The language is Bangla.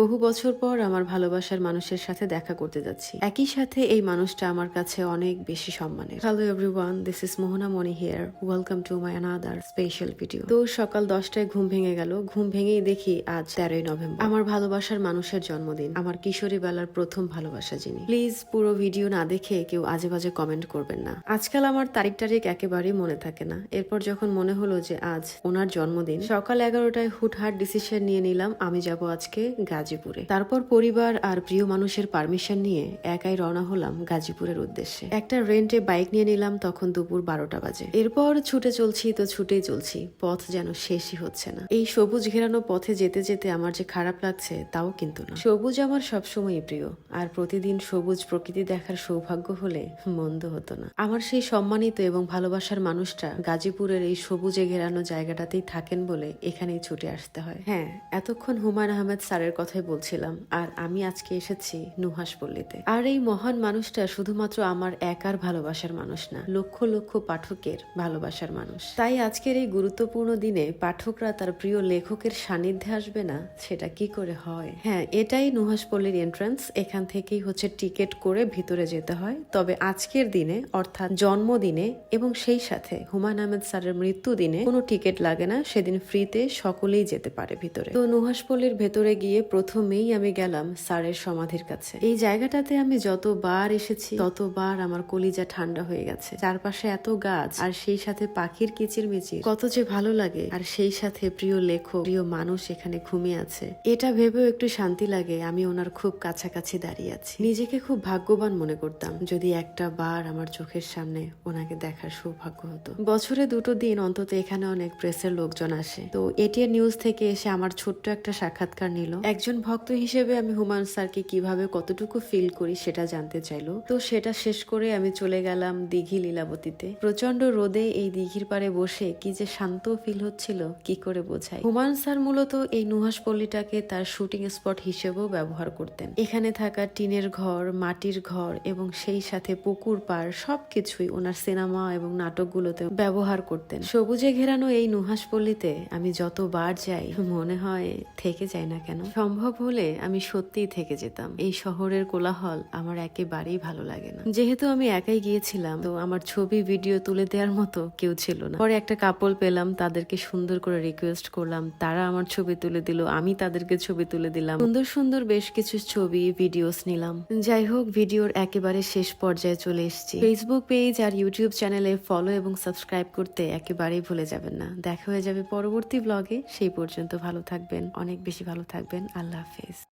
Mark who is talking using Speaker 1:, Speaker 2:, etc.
Speaker 1: বহু বছর পর আমার ভালোবাসার মানুষের সাথে দেখা করতে যাচ্ছি। একই সাথে এই মানুষটা আমার কাছে অনেক বেশি সম্মানের। Hello everyone this is Mohana Moni here welcome to my another special video তো সকাল দশটায় ঘুম ভেঙে গেল। ঘুম ভেঙেই দেখি আজ তেরোই নভেম্বর। আমার ভালোবাসার মানুষের জন্মদিন। আমার কিশোরী বেলার প্রথম ভালোবাসা যিনি। প্লিজ পুরো ভিডিও না দেখে কেউ আজে বাজে কমেন্ট করবেন না। আজকাল আমার তারিখ টারিখ একেবারেই মনে থাকে না। এরপর যখন মনে হলো যে আজ ওনার জন্মদিন, সকাল এগারোটায় হুটহাট ডিসিশন নিয়ে নিলাম, আমি যাব আজকে গাজীপুরে। তারপর পরিবার আর প্রিয় মানুষের পারমিশন নিয়ে একাই রওনা হলাম গাজীপুরের উদ্দেশ্যে। একটা রেন্টে বাইক নিয়ে নিলাম তখন দুপুর বারোটা বাজে। এরপর ছুটে চলছি তো ছুটেই চলছি, পথ যেন শেষই হচ্ছে না। এই সবুজ ঘেরানো পথে যেতে যেতে আমার যে খারাপ লাগছে তাও কিন্তু না। সবুজ আমার সবসময়ই প্রিয়, আর প্রতিদিন সবুজ প্রকৃতি দেখার সৌভাগ্য হলে মন্দ হতো না। আমার সেই সম্মানিত এবং ভালোবাসার মানুষটা গাজীপুরের এই সবুজে ঘেরানো জায়গাটাতেই থাকেন বলে এখানেই ছুটে আসতে হয়। হ্যাঁ এতক্ষণ হুমায়ুন আহমেদ স্যারের কথাই বলছিলাম, আর আমি আজকে এসেছি নুহাস পল্লীতে। আর এই মহান মানুষটা শুধুমাত্র আমার একার ভালোবাসার মানুষ না, লক্ষ লক্ষ পাঠকের ভালোবাসার মানুষ। তাই আজকের এই গুরুত্বপূর্ণ দিনে পাঠকরা তার প্রিয় লেখকের সান্নিধ্যে আসবে না, সেটা কি করে হয়? হ্যাঁ এটাই নুহাস পল্লীর এন্ট্রান্স এখান থেকেই হচ্ছে টিকিট করে ভিতরে যেতে হয়। তবে আজকের দিনে, অর্থাৎ জন্মদিনে এবং সেই সাথে হুমায়ুন আহমেদ স্যারের মৃত্যু দিনে কোনো টিকিট লাগে না, সেদিন ফ্রিতে সকলেই যেতে পারে ভিতরে। তো নুহাসপল্লির ভেতরে গিয়ে প্রথমেই আমি গেলাম স্যারের সমাধির কাছে। এই জায়গাটাতে আমি যতবার এসেছি, ততবার আমার কলিজা ঠান্ডা হয়ে গেছে। চারপাশে এত গাছ, আর সেই সাথে পাখির কিচির মিচির কত যে ভালো লাগে, আর সেই সাথে প্রিয় লেখক, প্রিয় মানুষ এখানে ঘুমিয়ে আছে। এটা ভেবেও একটু শান্তি লাগে, আমি ওনার খুব কাছাকাছি দাঁড়িয়ে আছি। নিজেকে খুব ভাগ্যবান মনে করতাম, যদি একটা বার আমার চোখের সামনে ওনাকে দেখার সৌভাগ্য হতো। বছরে দুটো দিন অন্তত এখানে অনেক প্রেসের লোকজন আসে। তো এটিএন নিউজ থেকে এসে আমার ছোট্ট একটা সাক্ষাৎকার নিল। একজন ভক্ত হিসেবে আমি হুমায়ুন স্যারকে কীভাবে কতটুকু ফিল করি সেটা জানতে চাইলো। তো সেটা শেষ করে আমি চলে গেলাম দিঘি লীলাবতীতে। প্রচণ্ড রোদে এই দিঘির পাড়ে বসে কি যে শান্ত ফিল হচ্ছিল, কি করে বোঝাই। হুমায়ুন স্যার মূলত এই নুহাস পল্লীটাকে তার শুটিং স্পট হিসেবেও ব্যবহার করতেন। এখানে থাকা টিনের ঘর, মাটির ঘর এবং সেই সাথে পুকুর পাড় সবকিছুই ওনার সিনেমা এবং নাটকগুলোতে ব্যবহার করতেন। সবুজে ঘেরানো এই নুহাস পল্লীতে আমি যতবার যাই, মনে হয় থেকে যাই না কেন। সম্ভব হলে আমি সত্যিই থেকে যেতাম। এই শহরের কোলাহল আমার একেবারেই ভালো লাগে না। যেহেতু আমি একাই গিয়েছিলাম, তো আমার ছবি, ভিডিও তুলে দেওয়ার মতো কেউ ছিল না। পরে একটা কাপল পেলাম, তাদেরকে সুন্দর করে রিকোয়েস্ট করলাম, তারা আমার ছবি তুলে দিল, আমি তাদেরকে ছবি তুলে দিলাম। সুন্দর সুন্দর বেশ কিছু ছবি ভিডিওস নিলাম। যাই হোক, ভিডিওর একেবারে শেষ পর্যায়ে চলে এসেছি। ফেসবুক পেজ আর ইউটিউব চ্যানেলে ফলো এবং সাবস্ক্রাইব করতে একেবারেই ভুলে যাবেন না। দেখা হয়ে যাবে পরবর্তী ব্লগে সেই পর্যন্ত ভালো থাকবেন, অনেক বেশি ভালো থাকবেন। আল্লাহ হাফেজ।